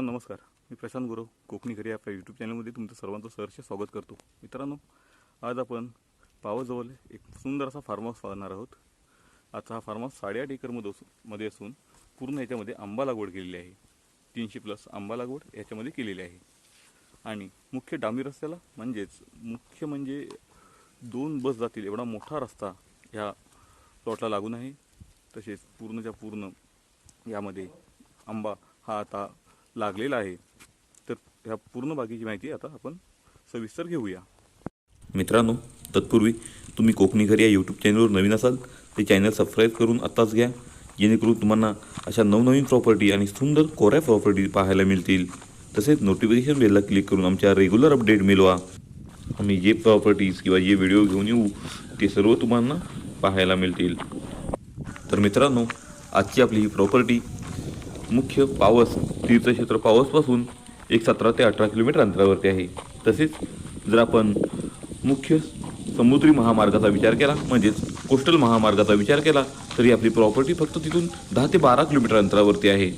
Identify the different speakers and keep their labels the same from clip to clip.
Speaker 1: मित्रांनो नमस्कार. मी प्रशांत गुरव कोकणी घरी आपल्या यूट्यूब चॅनलमध्ये तुमचं सर्वांचं सहर्ष स्वागत करतो. मित्रांनो आज आपण पावाजवळ एक सुंदर असा फार्म हाऊस पाहणार आहोत. आता हा फार्म हाऊस साडेआठ एकरमध्ये असून मध्ये असून पूर्ण याच्यामध्ये आंबा लागवड केलेली आहे. तीनशे प्लस आंबा लागवड याच्यामध्ये केलेली आहे. आणि मुख्य डांबी रस्त्याला म्हणजेच मुख्य म्हणजे दोन बस जातील एवढा मोठा रस्ता ह्या प्लॉटला लागून आहे. तसेच पूर्णच्या पूर्ण यामध्ये आंबा हा आता लागलेला आहे. तर ह्या पूर्ण बागेची माहिती आता आपण सविस्तर घेऊया.
Speaker 2: मित्रांनो तत्पूर्वी तुम्ही कोकणी घरी या यूट्यूब चॅनलवर नवीन असाल ते चॅनल सबस्क्राईब करून आत्ताच घ्या. जेणेकरून तुम्हाला अशा नवनवीन प्रॉपर्टी आणि सुंदर कोऱ्या प्रॉपर्टी पाहायला मिळतील. तसेच नोटिफिकेशन बेलला क्लिक करून आमच्या रेग्युलर अपडेट मिळवा. आम्ही जे प्रॉपर्टीज किंवा जे व्हिडिओ घेऊन येऊ ते सर्व तुम्हाला पाहायला मिळतील. तर मित्रांनो आजची आपली ही प्रॉपर्टी मुख्य पावस तीर्थक्षेत्र पावसपासून एक सतरा ते अठरा किलोमीटर अंतरावरती आहे. तसेच जर आपण मुख्य समुद्री महामार्गाचा विचार केला म्हणजेच कोस्टल महामार्गाचा विचार केला तरी आपली प्रॉपर्टी फक्त तिथून दहा ते बारा किलोमीटर अंतरावरती आहे.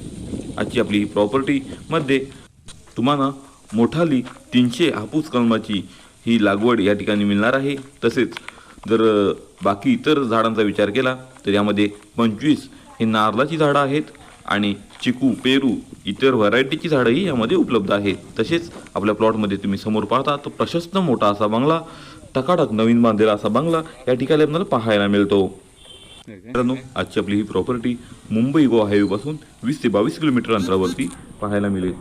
Speaker 2: आजची आपली ही प्रॉपर्टीमध्ये तुम्हाला मोठाली तीनशे हापूस कलमाची ही लागवड या ठिकाणी मिळणार आहे. तसेच जर बाकी इतर झाडांचा विचार केला तर यामध्ये पंचवीस हे नारळाची झाडं आहेत आणि चिकू पेरू इतर व्हरायटीची झाडंही यामध्ये उपलब्ध आहेत. तसेच आपल्या प्लॉटमध्ये तुम्ही समोर पाहता तर प्रशस्त मोठा असा बंगला टकाटक नवीन बांधलेला असा बंगला या ठिकाणी आपल्याला पाहायला मिळतो. मित्रांनो आजची आपली ही प्रॉपर्टी मुंबई गोवा हायवेपासून वीस ते बावीस किलोमीटर अंतरावरती पाहायला मिळेल.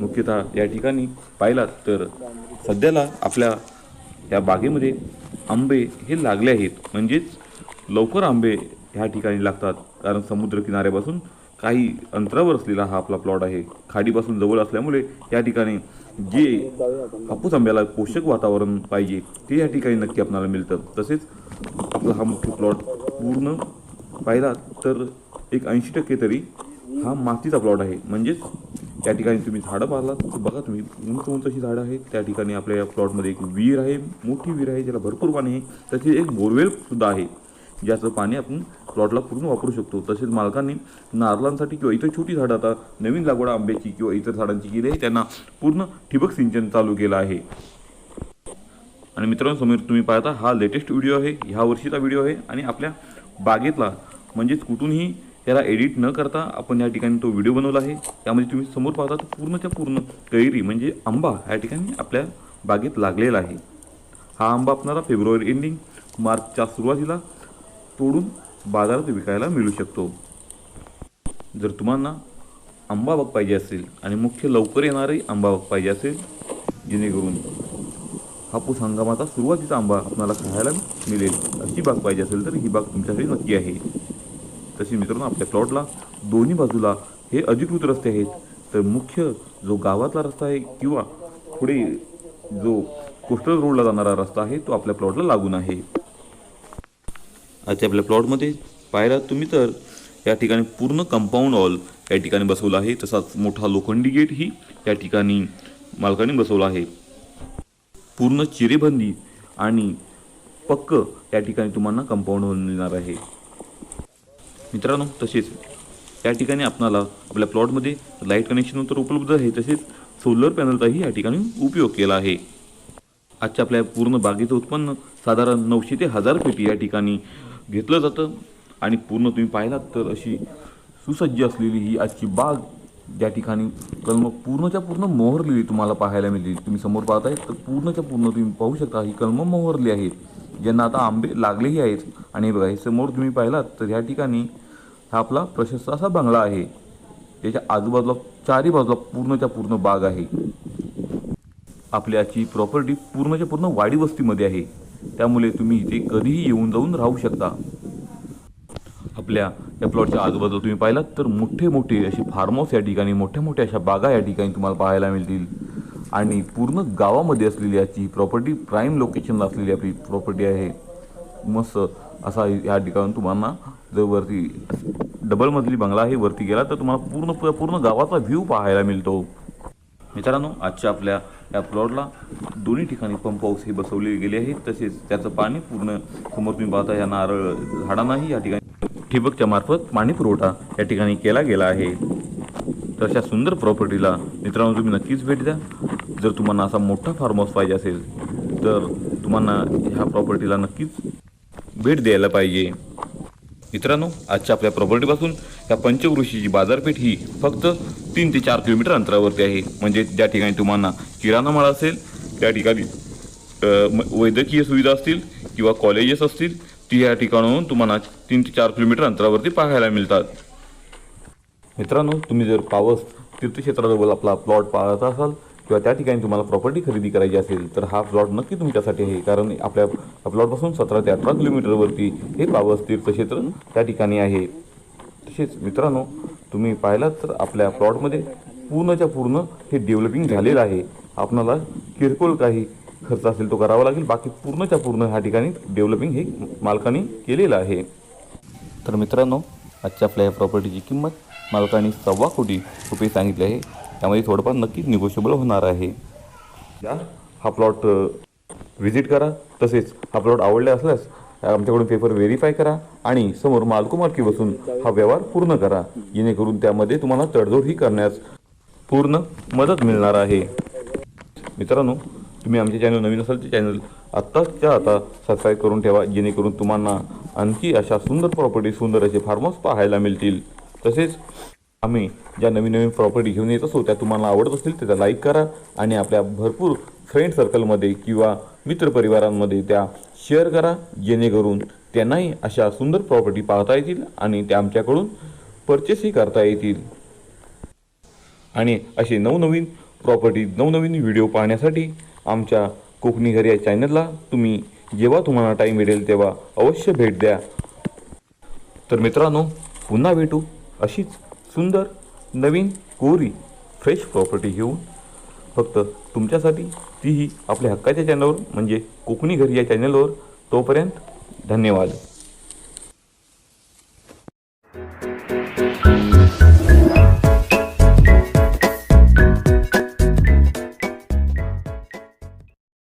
Speaker 2: मुख्यतः या ठिकाणी पाहिलात तर सध्याला आपल्या या बागेमध्ये आंबे हे लागले आहेत. म्हणजेच लवकर आंबे ह्या ठिकाणी लागतात. कारण समुद्र किनाऱ्यापासून काही अंतरावर असलेला हा आपला प्लॉट आहे. खाडीपासून जवळ असल्यामुळे या ठिकाणी जे हापूस आंब्याला पोषक वातावरण पाहिजे ते या ठिकाणी नक्की आपल्याला मिळतं. तसेच आपला हा मुख्य प्लॉट पूर्ण पाहिला तर एक ऐंशी टक्के तरी हा मातीचा प्लॉट आहे. म्हणजेच त्या ठिकाणी तुम्ही झाडं पाहलात तर बघा तुम्ही उंच उंच अशी झाडं आहेत. त्या ठिकाणी आपल्या या प्लॉटमध्ये एक विहीर आहे मोठी विहीर आहे ज्याला भरपूर पाणी आहे. तसेच एक बोरवेल सुद्धा आहे. ज्याचं पाणी आपण प्लॉटला पूर्ण वापरू शकतो. तसेच मालकांनी नारळांसाठी किंवा इतर छोटी झाडं आता नवीन लागवड आंब्याची किंवा इतर झाडांची केली आहे त्यांना पूर्ण ठिबक सिंचन चालू केलं आहे. आणि मित्रांनो समोर तुम्ही पाहता हा लेटेस्ट व्हिडिओ आहे ह्या वर्षीचा व्हिडिओ आहे आणि आपल्या बागेतला म्हणजेच कुठूनही त्याला एडिट न करता आपण या ठिकाणी तो व्हिडिओ बनवला आहे. त्यामध्ये तुम्ही समोर पाहता तर पूर्णच्या पूर्ण कैरी म्हणजे आंबा या ठिकाणी आपल्या बागेत लागलेला आहे. हा आंबा आपणारा फेब्रुवारी एंडिंग मार्चच्या सुरुवातीला तोडून बाजारात विकायला मिळू शकतो. जर तुम्हाला आंबा बाग पाहिजे असेल आणि मुख्य लवकर येणारे आंबा बाग पाहिजे असेल जेणेकरून हापूस हंगामाचा सुरुवातीचा आंबा आपणाला खायला मिळेल. अशी बाग पाहिजे असेल तर ही बाग तुमच्यासाठी नक्की आहे. तशी मित्रांनो आपल्या प्लॉटला दोन्ही बाजूला हे अधिकृत रस्ते आहेत. तर मुख्य जो गावातला रस्ता आहे किंवा पुढे जो कोस्टल रोडला जाणारा रस्ता आहे तो आपल्या प्लॉटला लागून आहे. आता आपल्या प्लॉटमध्ये पाहिला तुम्ही तर या ठिकाणी पूर्ण कंपाऊंड हॉल या ठिकाणी बसवला आहे. तसाच मोठा लोखंडी गेट ही या ठिकाणी मालकाने बसवला आहे. पूर्ण चिरेबंदी आणि पक्क या ठिकाणी तुम्हाला कंपाऊंड हॉल मिळणार आहे. मित्रांनो तसेच या ठिकाणी आपणाला आपल्या प्लॉटमध्ये लाइट कनेक्शन तर उपलब्ध आहे. तसेच सोलर पॅनलचाही या ठिकाणी उपयोग केला आहे. आजच्या आपल्या पूर्ण बागेचं उत्पन्न साधारण नऊशे ते हजार पेटी या ठिकाणी घेतलं जातं. आणि पूर्ण तुम्ही पाहिलात तर अशी सुसज्ज असलेली ही आजची बाग ज्या ठिकाणी कलम पूर्णच्या पूर्ण मोहरलेली तुम्हाला पाहायला मिळेल तुम्ही समोर पाहताय तर पूर्णच्या पूर्ण तुम्ही पाहू शकता. ही कलम मोहरली आहेत ज्यांना आता आंबे लागलेही आहेत. आणि हे बघा हे समोर तुम्ही पाहिलात तर ह्या ठिकाणी हा आपला प्रशस्त असा बंगला आहे. त्याच्या आजूबाजूला चारी बाजूला पूर्णच्या पूर्ण बाग आहे. आपली आजची प्रॉपर्टी पूर्णच्या पूर्ण वाडी वस्तीमध्ये आहे. त्यामुळे तुम्ही इथे कधीही येऊन जाऊन राहू शकता. आपल्या या प्लॉटच्या आजूबाजूला तुम्ही पाहिलात तर मोठे मोठे असे फार्म हाऊस या ठिकाणी मोठ्या मोठ्या अशा बागा या ठिकाणी तुम्हाला पाहायला मिळतील. आणि पूर्ण गावामध्ये असलेली याची प्रॉपर्टी प्राईम लोकेशनला असलेली आपली प्रॉपर्टी आहे. मस्त असा या ठिकाणी तुम्हाला जर वरती डबल मजली बंगला आहे वरती गेला तर तुम्हाला पूर्ण पूर्ण गावाचा व्ह्यू पाहायला मिळतो. मित्रांनो आजच्या आपल्या या प्लॉटला दोन्ही ठिकाणी पंप हाऊस हे बसवले गेले आहेत तसेच त्याचं पाणी पूर्ण समोर तुम्ही पाहता या नारळ झाडांनाही या ठिकाणी ठिबकच्या मार्फत पाणी पुरवठा या ठिकाणी केला गेला आहे. तर अशा सुंदर प्रॉपर्टीला मित्रांनो तुम्ही नक्कीच भेट द्या. जर तुम्हाला असा मोठा फार्म हाऊस पाहिजे असेल तर तुम्हाला ह्या प्रॉपर्टीला नक्कीच भेट द्यायला पाहिजे. मित्रांनो आजच्या आपल्या प्रॉपर्टीपासून या पंचवृषीची बाजारपेठ ही फक्त तीन ते चार किलोमीटर अंतरावरती आहे. म्हणजे ज्या ठिकाणी तुम्हाला किराणा माल असेल त्या ठिकाणी वैद्यकीय सुविधा असतील किंवा कॉलेजेस असतील ती या ठिकाणाहून तुम्हाला तीन ते चार किलोमीटर अंतरावरती पाहायला मिळतात. मित्रांनो तुम्ही जर पावस तीर्थक्षेत्राजवळ आपला प्लॉट पाळत असाल किंवा त्या ठिकाणी तुम्हाला प्रॉपर्टी खरेदी करायची असेल तर हा प्लॉट नक्की तुमच्यासाठी आहे. कारण आपल्या प्लॉटपासून सतरा ते अठरा किलोमीटरवरती हे पावस तीर्थक्षेत्र त्या ठिकाणी आहे. तसेच मित्रांनो तुम्ही पाहिलात तर आपल्या प्लॉटमध्ये पूर्णच्या पूर्ण हे डेव्हलपिंग झालेलं आहे. आपणाला किरकोळ काही खर्च असेल तो करावा लागेल. बाकी पूर्णच्या पूर्ण ह्या ठिकाणी डेव्हलपिंग हे मालकाने केलेलं आहे. तर मित्रांनो आजच्या आपल्या या प्रॉपर्टीची किंमत मालकाने सव्वा कोटी रुपये सांगितली आहे. त्यामध्ये थोडंफार नक्कीच निगोशिएबल होणार आहे. या हा प्लॉट व्हिजिट करा. तसेच हा प्लॉट आवडला असल्यास आमच्याकडून पेपर व्हेरीफाय करा आणि समोर मालकुमारकी बसून हा व्यवहार पूर्ण करा. जेणेकरून त्यामध्ये तुम्हाला तडजोडही करण्यास पूर्ण मदत मिळणार आहे. मित्रांनो तुम्ही आमचे चॅनल नवीन असाल ते चॅनल आत्ताच्या आता सबस्क्राईब करून ठेवा जेणेकरून तुम्हाला आणखी अशा सुंदर प्रॉपर्टी सुंदर असे फार्म पाहायला मिळतील. तसेच आम्ही ज्या नवीन नवीन प्रॉपर्टी घेऊन येत असो त्या तुम्हाला आवडत असतील त्याचा लाईक करा आणि आपल्या भरपूर फ्रेंड सर्कलमध्ये किंवा मित्रपरिवारांमध्ये त्या शेअर करा जेणेकरून त्यांनाही अशा सुंदर प्रॉपर्टी पाहता येतील आणि त्या आमच्याकडून परचेसही करता येतील. आणि असे नवनवीन प्रॉपर्टी नवनवीन व्हिडिओ पाहण्यासाठी आमच्या कोकणी घरी या चॅनलला तुम्ही जेव्हा तुम्हाला टाईम मिळेल तेव्हा अवश्य भेट द्या. तर मित्रांनो पुन्हा भेटू अशीच सुंदर नवीन कोरी फ्रेश प्रॉपर्टी घेऊन. फक्त तुमच्यासाठी तीही आपल्या हक्काच्या चॅनलवर म्हणजे कोकणी घरी या चॅनलवर तोपर्यंत धन्यवाद.